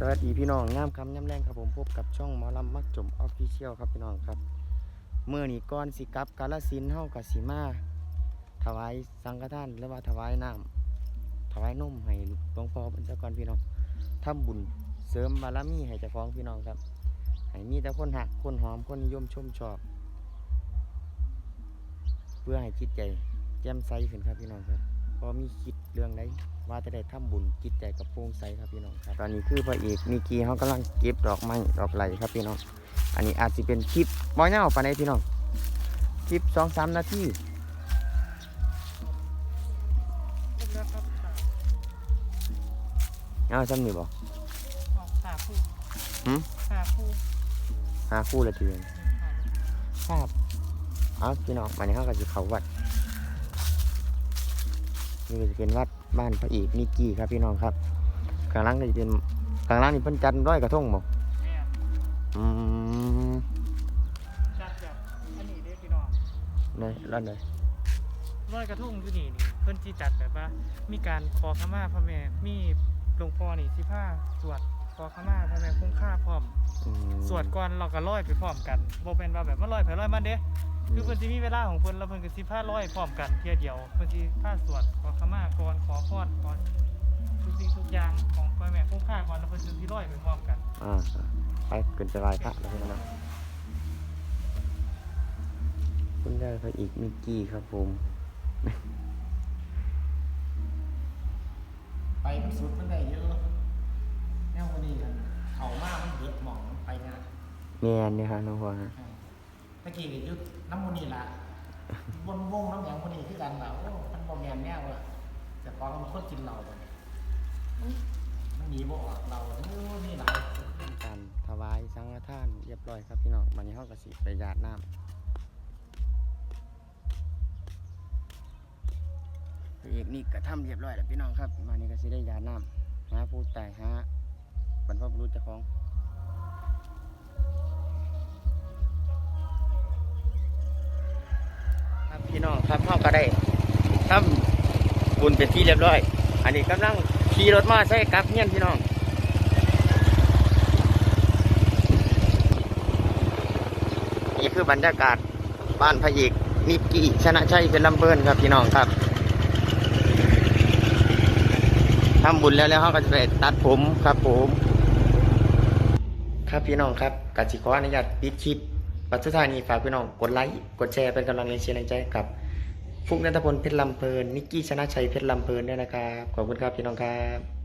สวัสดีพี่น้องงามคำย่ำแรงครับผมพบกับช่องหมอลำมักจมออฟฟิเชียลครับพี่น้องครับเมื่อนี้ก่อนสิกับกาลสินธุ์เฮากับสีมาถวายสังฆทานหรือว่าถวายน้ำถวายนมให้หลวงพ่อเป็นเจ้ากรพี่น้องทำบุญเสริมบารมีให้เจ้าของพี่น้องครับให้มีแต่คนหักคนหอมคนนิยมชมชอบ เพื่อให้จิตใจแจ่มใสขึ้นครับพี่น้องครับ พอมีคิดเรื่องใดว่าจะได้ทำบุญจิตใจกับโปร่งใสครับพี่น้องครับ ตอนนี้คือพระเอกมีกีเขากำลังเก็บดอกไม้ดอกไหลครับพี่น้อง อันนี้อาจจะเป็นคลิปบ่ยาวปานใดพี่น้อง คลิปสองสามนาทีเอาซ้ำนี่บ่ขาคู่หืมขาคู่หาคู่ละทีเดียวครับเอาพี่น้องวันนี้เขาก็จะเขาวัด นี่ก็จะเป็นวัดบ้านพระเอกนิกกี้ครับพี่น้องครับข้างหล่างก็จะเป็นข้างหล่างนี่เพิ่นจัดร้อยกระทงบ่เนี่ยอืมจัดแบบอันนี้เด้อพี่น้องเลยร้อนเลยร้อยกระทงอยู่นี่นี่เพิ่นจีจัดแบบว่า มีการขอขมาพระแม่มีหลวงพ่อนี่สิผ้าสวดขอขมาพระแม่คงค่าพร้อมอืมสวดก่อนเราก็ร้อยไปพร้อมกันบ่เป็นว่าแบบมาร้อยไปร้อยมันเด้ คือเพิ่นสิมีเวลาของเพิ่นแล้วเพิ่นก็สิผ้าร้อยพร้อมกันเที่ยเดียวเพิ่นสิผ้าสวดขอขมาก่อนขอพรก่อนทุกสิ่งทุกอย่างของพระแม่คงค่าก่อนแล้วเพิ่นสิร้อยไปพร้อมกันอ่าไปขึ้นไปไหว้พระแล้วพี่น้องคุณได้พระเอกนิกกี้ครับผมไปมันสุดมันได้เยอะแนววันนี้กันเขามากมันเบิดหมองมันไปงานแม่นเนี่ยฮะน้องพ่อฮะ ตะกี้ก็ยุดน้ำมันนี่ละบนวงน้ำแข็งวันนี้คือกันแล้วมันบ่แมนแนวละแต่พอมันคนกินเราไปมันหนีบ่ออกเราโอ้นี่หลายการถวายสังฆทานเรียบร้อยครับพี่น้องวันนี้เฮาก็สิไปหยาดน้ำพระเอกนี่ก็ทำเรียบร้อยแล้วพี่น้องครับวันนี้กสิได้หยาดน้ำหาผู้ตายหาบรรพบุรุษเจ้าของ ครับพี่น้องครับพ่อก็ได้ทำบุญเป็นที่เรียบร้อย อันนี้กำลังขี่รถมาใช้กับเงี้ยพี่น้องนี่คือบรรยากาศบ้านพระเอกนิกกี้ชนะชัยเป็นลำเบินครับพี่น้องครับทำบุญแล้วแล้วเขาก็จะไปตัดผมครับผม ครับพี่น้องครับกสิขออนุญาตปิดคลิป ปัจจุบันนี้ฝากพี่น้องกดไลค์กดแชร์เป็นกำลังใจเชียร์แรงใจกับฟุกนันทพลเพชรลำเพลินนิกกี้ชนะชัยเพชรลำเพลินด้วยนะครับขอบคุณครับพี่น้องครับ